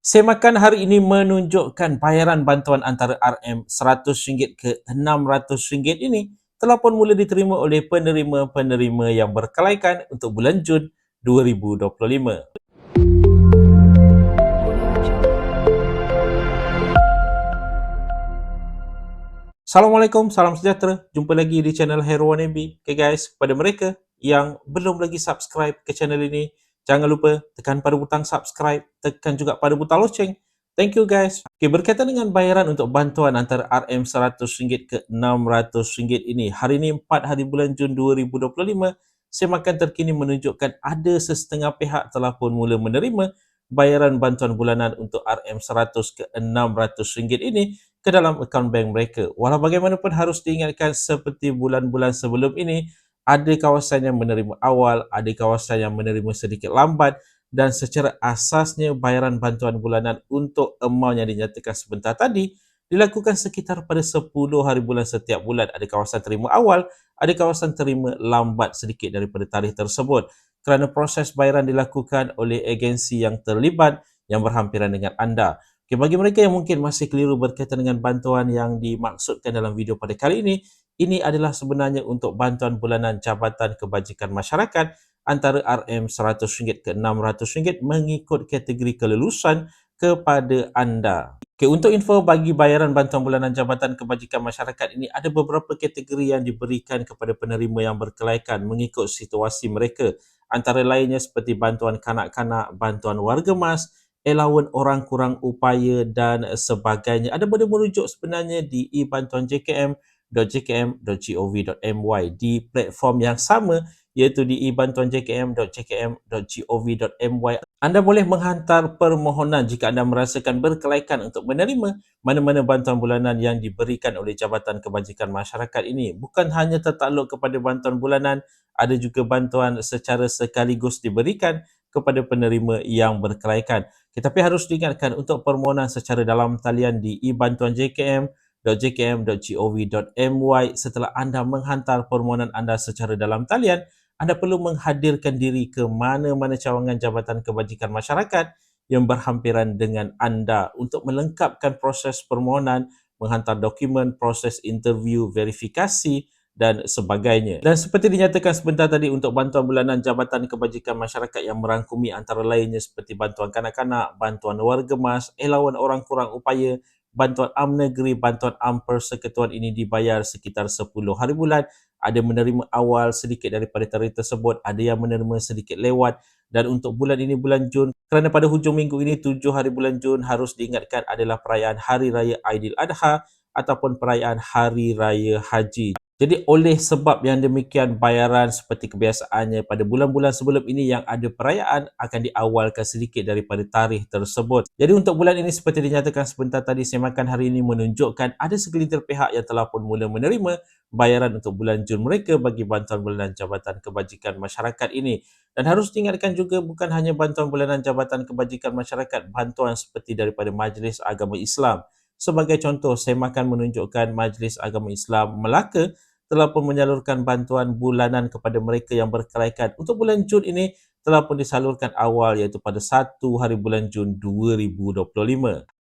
Semakan hari ini menunjukkan bayaran bantuan antara RM RM100 ke RM600 ini telah pun mula diterima oleh penerima-penerima yang berkelaikan untuk bulan Jun 2025. Assalamualaikum, salam sejahtera. Jumpa lagi di channel Hero 1MB. Okay guys, kepada mereka yang belum lagi subscribe ke channel ini, Jangan lupa tekan pada butang subscribe, tekan juga pada butang loceng. Thank you guys. Okay, berkaitan dengan bayaran untuk bantuan antara RM100 ke RM600 ini, hari ini 4 hari bulan Jun 2025, semakan terkini menunjukkan ada sesetengah pihak telah pun mula menerima bayaran bantuan bulanan untuk RM100 ke RM600 ini ke dalam akaun bank mereka. Walau bagaimanapun harus diingatkan seperti bulan-bulan sebelum ini, ada kawasan yang menerima awal, ada kawasan yang menerima sedikit lambat dan secara asasnya bayaran bantuan bulanan untuk amount yang dinyatakan sebentar tadi dilakukan sekitar pada 10 hari bulan setiap bulan. Ada kawasan terima awal, ada kawasan terima lambat sedikit daripada tarikh tersebut kerana proses bayaran dilakukan oleh agensi yang terlibat yang berhampiran dengan anda. Okay, bagi mereka yang mungkin masih keliru berkaitan dengan bantuan yang dimaksudkan dalam video pada kali ini, ini adalah sebenarnya untuk bantuan bulanan Jabatan Kebajikan Masyarakat antara RM100 ke RM600 mengikut kategori kelulusan kepada anda. Okay, untuk info bagi bayaran bantuan bulanan Jabatan Kebajikan Masyarakat ini ada beberapa kategori yang diberikan kepada penerima yang berkelaikan mengikut situasi mereka. Antara lainnya seperti bantuan kanak-kanak, bantuan warga mas, allowance orang kurang upaya dan sebagainya. Ada boleh merujuk sebenarnya di e-bantuan jkm.jkm.gov.my di platform yang sama iaitu di e-bantuan.jkm.jkm.gov.my. Anda boleh menghantar permohonan jika anda merasakan berkelaikan untuk menerima mana-mana bantuan bulanan yang diberikan oleh Jabatan Kebajikan Masyarakat ini. Bukan hanya tertakluk kepada bantuan bulanan, ada juga bantuan secara sekaligus diberikan kepada penerima yang berkelaikan. Tetapi harus diingatkan untuk permohonan secara dalam talian di e-bantuan jkm.jkm.gov.my setelah anda menghantar permohonan anda secara dalam talian, anda perlu menghadirkan diri ke mana-mana cawangan Jabatan Kebajikan Masyarakat yang berhampiran dengan anda untuk melengkapkan proses permohonan, menghantar dokumen, proses interview, verifikasi, dan sebagainya. Dan seperti dinyatakan sebentar tadi untuk bantuan bulanan Jabatan Kebajikan Masyarakat yang merangkumi antara lainnya seperti bantuan kanak-kanak, bantuan warga mas, elawan orang kurang upaya, bantuan am negeri, bantuan am persekutuan ini dibayar sekitar 10 hari bulan. Ada menerima awal sedikit daripada tarikh tersebut, ada yang menerima sedikit lewat. Dan untuk bulan ini, bulan Jun, kerana pada hujung minggu ini, 7 hari bulan Jun harus diingatkan adalah perayaan Hari Raya Aidiladha ataupun perayaan Hari Raya Haji. Jadi oleh sebab yang demikian bayaran seperti kebiasaannya pada bulan-bulan sebelum ini yang ada perayaan akan diawalkan sedikit daripada tarikh tersebut. Jadi untuk bulan ini seperti dinyatakan sebentar tadi semakan hari ini menunjukkan ada segelintir pihak yang telah pun mula menerima bayaran untuk bulan Jun mereka bagi bantuan bulanan Jabatan Kebajikan Masyarakat ini. Dan harus diingatkan juga bukan hanya bantuan bulanan Jabatan Kebajikan Masyarakat, bantuan seperti daripada Majlis Agama Islam. Sebagai contoh, semakan menunjukkan Majlis Agama Islam Melaka telah pun menyalurkan bantuan bulanan kepada mereka yang berkelaikan. Untuk bulan Jun ini telah pun disalurkan awal iaitu pada 1 hari bulan Jun 2025.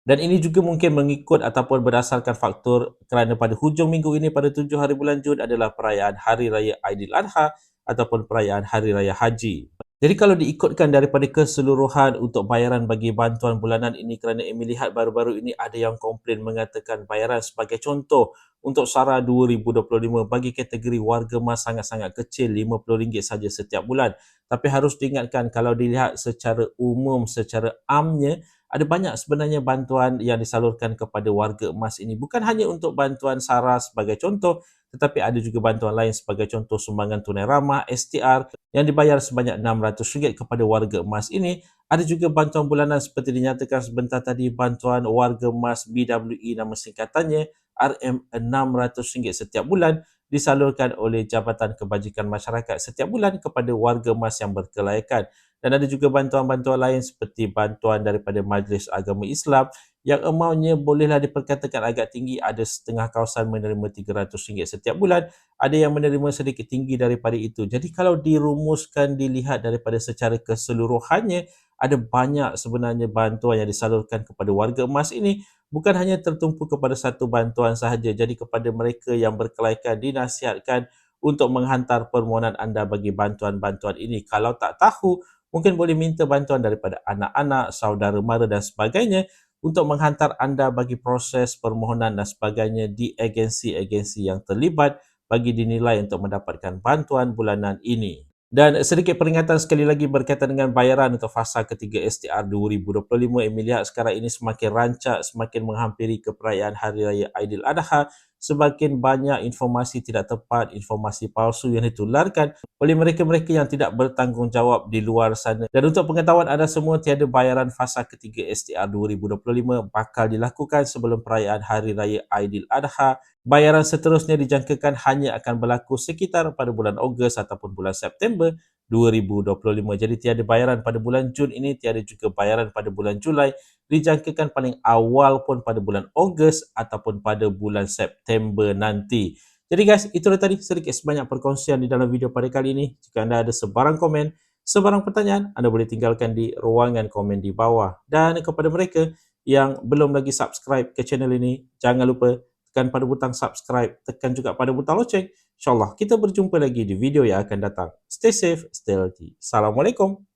Dan ini juga mungkin mengikut ataupun berdasarkan faktor kerana pada hujung minggu ini pada 7 hari bulan Jun adalah perayaan Hari Raya Aidiladha ataupun perayaan Hari Raya Haji. Jadi kalau diikutkan daripada keseluruhan untuk bayaran bagi bantuan bulanan ini kerana Amy lihat baru-baru ini ada yang komplain mengatakan bayaran sebagai contoh untuk SARA 2025 bagi kategori warga mas sangat-sangat kecil RM50 saja setiap bulan. Tapi harus diingatkan kalau dilihat secara umum, secara amnya ada banyak sebenarnya bantuan yang disalurkan kepada warga emas ini. Bukan hanya untuk bantuan SARA sebagai contoh, tetapi ada juga bantuan lain sebagai contoh sumbangan tunai ramah, STR yang dibayar sebanyak RM600 kepada warga emas ini. Ada juga bantuan bulanan seperti dinyatakan sebentar tadi, bantuan warga emas BWE nama singkatannya RM600 setiap bulan disalurkan oleh Jabatan Kebajikan Masyarakat setiap bulan kepada warga emas yang berkelaikan dan ada juga bantuan-bantuan lain seperti bantuan daripada Majlis Agama Islam yang amountnya bolehlah diperkatakan agak tinggi ada setengah kawasan menerima RM300 setiap bulan ada yang menerima sedikit tinggi daripada itu. Jadi kalau dirumuskan dilihat daripada secara keseluruhannya ada banyak sebenarnya bantuan yang disalurkan kepada warga emas ini bukan hanya tertumpu kepada satu bantuan sahaja. Jadi kepada mereka yang berkelaikan dinasihatkan untuk menghantar permohonan anda bagi bantuan-bantuan ini. Kalau tak tahu, mungkin boleh minta bantuan daripada anak-anak, saudara mara dan sebagainya untuk menghantar anda bagi proses permohonan dan sebagainya di agensi-agensi yang terlibat bagi dinilai untuk mendapatkan bantuan bulanan ini. Dan sedikit peringatan sekali lagi berkaitan dengan bayaran untuk fasa ketiga STR 2025. Emilia sekarang ini semakin rancak, semakin menghampiri keperayaan Hari Raya Aidiladha semakin banyak informasi tidak tepat, informasi palsu yang ditularkan oleh mereka-mereka yang tidak bertanggungjawab di luar sana. Dan untuk pengetahuan anda semua, tiada bayaran fasa ketiga STR 2025 bakal dilakukan sebelum perayaan Hari Raya Aidiladha. Bayaran seterusnya dijangkakan hanya akan berlaku sekitar pada bulan Ogos ataupun bulan September 2025. Jadi tiada bayaran pada bulan Jun ini, tiada juga bayaran pada bulan Julai. Dijangkakan paling awal pun pada bulan Ogos ataupun pada bulan September nanti. Jadi guys, itulah tadi sedikit sebanyak perkongsian di dalam video pada kali ini. Jika anda ada sebarang komen, sebarang pertanyaan, anda boleh tinggalkan di ruangan komen di bawah. Dan kepada mereka yang belum lagi subscribe ke channel ini, jangan lupa tekan pada butang subscribe, tekan juga pada butang loceng InsyaAllah kita berjumpa lagi di video yang akan datang. Stay safe, stay healthy. Assalamualaikum.